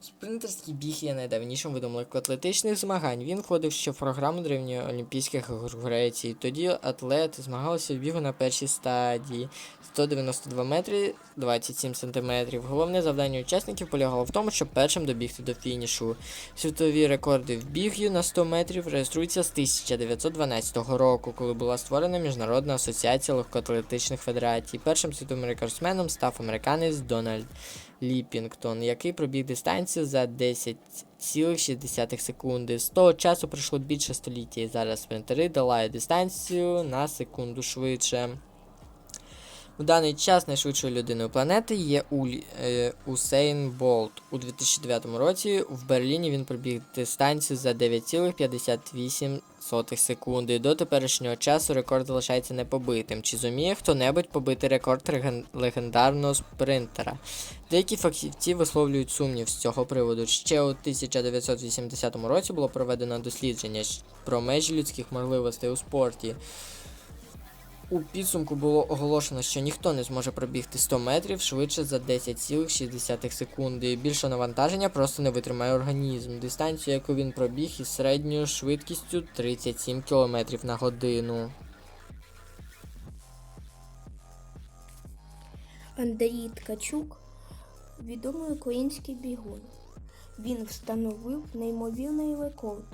Спринтерський біг є найдавнішим видом легкоатлетичних змагань. Він входив ще в програму древньої Олімпійських Греції. Тоді атлети змагалися в бігу на першій стадії 192 метри 27 сантиметрів. Головне завдання учасників полягало в тому, щоб першим добігти до фінішу. Світові рекорди в біг'ю на 100 метрів реєструються з 1912 року, коли була створена Міжнародна асоціація легкоатлетичних федерацій. Першим світовим рекордсменом став американець Дональд Ліпінгтон, який пробіг дистанцію за 10,6 секунди. З того часу пройшло більше століття, і зараз спринтери долають дистанцію на секунду швидше. У даний час найшвидшою людиною планети є Уль, е, Усейн Болт. У 2009 році в Берліні він пробіг дистанцію за 9,58 секунди. До теперішнього часу рекорд залишається непобитим. Чи зуміє хто-небудь побити рекорд легендарного спринтера? Деякі фахівці висловлюють сумнів з цього приводу. Ще у 1980 році було проведено дослідження про межі людських можливостей у спорті. У підсумку було оголошено, що ніхто не зможе пробігти 100 метрів швидше за 10,6 секунди. Більше навантаження просто не витримає організм. Дистанцію, яку він пробіг із середньою швидкістю 37 км на годину. Андрій Ткачук відомий український бігун. Він встановив неймовірний рекорд.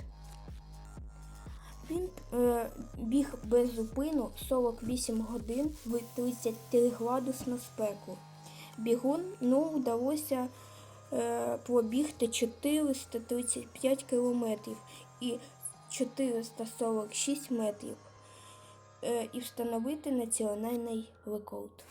Він е, біг без зупину 48 годин в 33 градусну спеку. Бігуну вдалося е, пробігти 435 кілометрів і 446 метрів е, і встановити національний рекорд.